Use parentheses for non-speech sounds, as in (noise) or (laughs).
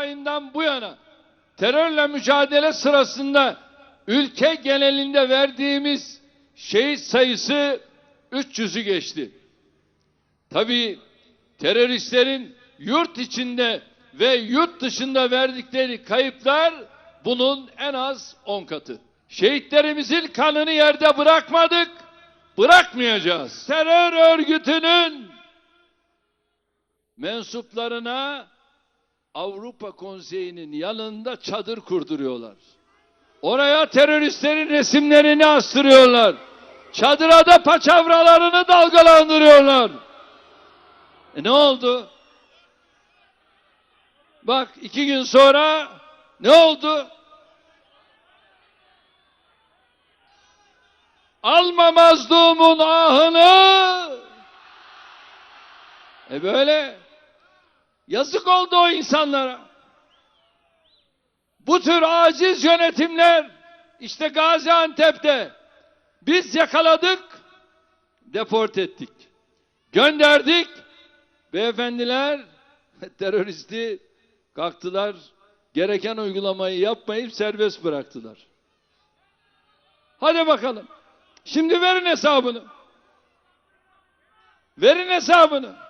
ayından bu yana terörle mücadele sırasında ülke genelinde verdiğimiz şehit sayısı 300'ü geçti. Tabii teröristlerin yurt içinde ve yurt dışında verdikleri kayıplar bunun en az 10 katı. Şehitlerimizin kanını yerde bırakmadık, bırakmayacağız. Terör örgütünün mensuplarına Avrupa Konseyi'nin yanında çadır kurduruyorlar. Oraya teröristlerin resimlerini astırıyorlar. Çadıra da paçavralarını dalgalandırıyorlar. E ne oldu? Bak iki gün sonra ne oldu? Alma mazlumun ahını. E böyle yazık oldu o insanlara. Bu tür aciz yönetimler işte Gaziantep'te biz yakaladık, deport ettik. Gönderdik. Beyefendiler (laughs) teröristi kalktılar. Gereken uygulamayı yapmayıp serbest bıraktılar. Hadi bakalım. Şimdi verin hesabını. Verin hesabını.